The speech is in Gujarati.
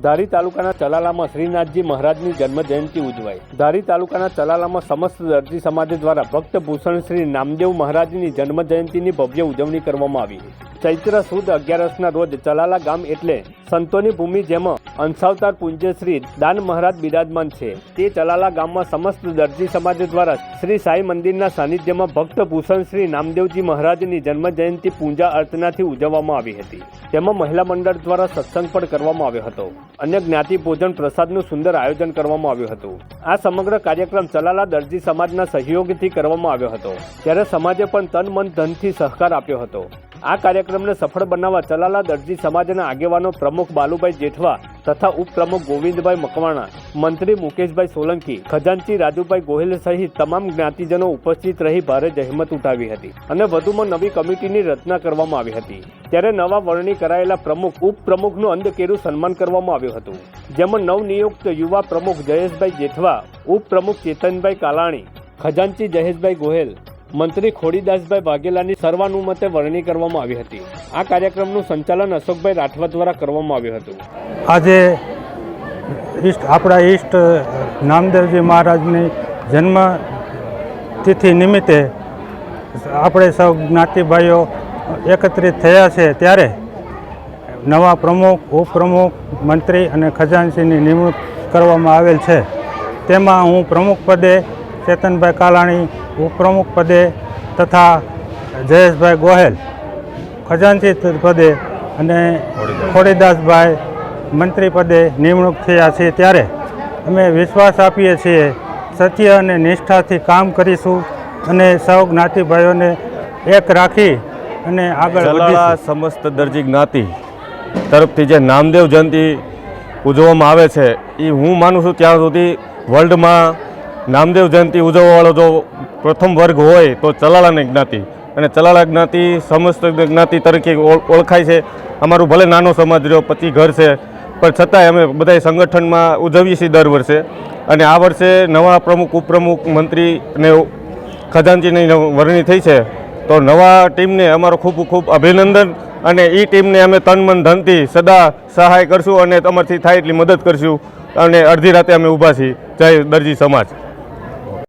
ધારી તાલુકાના ચલાલામાં શ્રીનાથજી મહારાજની જન્મ જયંતિ ઉજવાઈ. ધારી તાલુકાના ચલાલામાં સમસ્ત દરજી સમાજ દ્વારા ભક્ત ભૂષણ શ્રી નામદેવ મહારાજની જન્મ જયંતિની ભવ્ય ઉજવણી કરવામાં આવી. ચૈત્ર સુદ અગિયારસના રોજ ચલાલા ગામ એટલે સંતોની ભૂમિ જેમાં અંશાવતાર પૂજ્યશ્રી દાન મહારાજ બિરાજમાન છે. તે ચલાલા ગામમાં સમસ્ત દરજી સમાજ દ્વારા શ્રી સાંઈ મંદિરના સાનિધ્યમાં ભક્ત ભૂષણ શ્રી નામદેવજી મહારાજની જન્મ જયંતિ પૂજા અર્ચનાથી ઉજવવામાં આવી હતી. તેમાં મહિલા મંડળ દ્વારા સત્સંગ પણ કરવામાં આવ્યો હતો. અને જ્ઞાતિ ભોજન પ્રસાદનું સુંદર આયોજન કરવામાં આવ્યું હતું. આ સમગ્ર કાર્યક્રમ ચલાલા દરજી સમાજના સહયોગથી કરવામાં આવ્યો હતો. ત્યારે સમાજે પણ તન મન ધનથી સહકાર આપ્યો હતો. આ કાર્યક્રમને સફળ બનાવવા ચલાલા દરજી સમાજના આગેવાનો પ્રમુખ બાલુભાઈ જેઠવા તથા ઉપપ્રમુખ ગોવિંદભાઈ મકવાણા, મંત્રી મુકેશભાઈ સોલંકી, ખજાનચી રાજુભાઈ ગોહિલ સહિત તમામ જ્ઞાતિજનો ઉપસ્થિત રહી ભારે જહેમત ઉઠાવી હતી અને વધુમાં નવી કમિટીની રચના કરવામાં આવી હતી. ત્યારે નવા વરણી કરાયેલા પ્રમુખ, ઉપપ્રમુખનું અંધકેરું સન્માન કરવામાં આવ્યું હતું. જેમાં નવનિયુક્ત યુવા પ્રમુખ જયેશભાઈ જેઠવા, ઉપપ્રમુખ ચેતનભાઈ કાલાણી, ખજાનચી જયેશભાઈ ગોહેલ મંત્રી ખોડીદાસભાઈ વાઘેલાની સર્વાનુમતે વરણી કરવામાં આવી હતી. આ કાર્યક્રમનું સંચાલન અશોકભાઈ રાઠવા દ્વારા કરવામાં આવ્યું હતું. આજે ઈષ્ટ આપણા ઈષ્ટ નામદેવજી મહારાજની જન્મ તિથિ નિમિત્તે આપણે સૌ જ્ઞાતિભાઈઓ એકત્રિત થયા છે ત્યારે નવા પ્રમુખ, ઉપપ્રમુખ, મંત્રી અને ખજાનસીની નિમણૂક કરવામાં આવેલ છે. તેમાં હું પ્રમુખ પદે ચેતનભાઈ કાલાણી ઉપપ્રમુખ પદે તથા જયેશભાઈ ગોહેલ ખજાનચી પદે અને ખોડીદાસભાઈ મંત્રી પદે નિમણૂક થયા છે ત્યારે અમે વિશ્વાસ આપીએ છીએ સત્ય અને નિષ્ઠાથી કામ કરીશું અને સૌ જ્ઞાતિભાઈઓને એક રાખી અને આગળ સમસ્ત દરજી જ્ઞાતિ તરફથી જે નામદેવ જયંતિ ઉજવવામાં આવે છે એ હું માનું છું ત્યાં સુધી વર્લ્ડમાં નામદેવ જયંતિ ઉજવવાવાળો જો પ્રથમ વર્ગ હોય તો ચલાળાની જ્ઞાતિ. અને ચલાળા જ્ઞાતિ સમસ્ત જ્ઞાતિ તરીકે ઓળખાય છે. અમારું ભલે નાનો સમાજ રહ્યો પચી ઘર છે, પણ છતાંય અમે બધા સંગઠનમાં ઉજવીએ છીએ દર વર્ષે. અને આ વર્ષે નવા પ્રમુખ, ઉપપ્રમુખ, મંત્રી અને ખજાનચીની વરણી થઈ છે. તો નવા ટીમને અમારો ખૂબ ખૂબ અભિનંદન. અને એ ટીમને અમે તન મન ધનથી સદા સહાય કરશું અને તમારથી થાય એટલી મદદ કરશું. અને અડધી રાતે અમે ઊભા છીએ. જય દરજી સમાજ.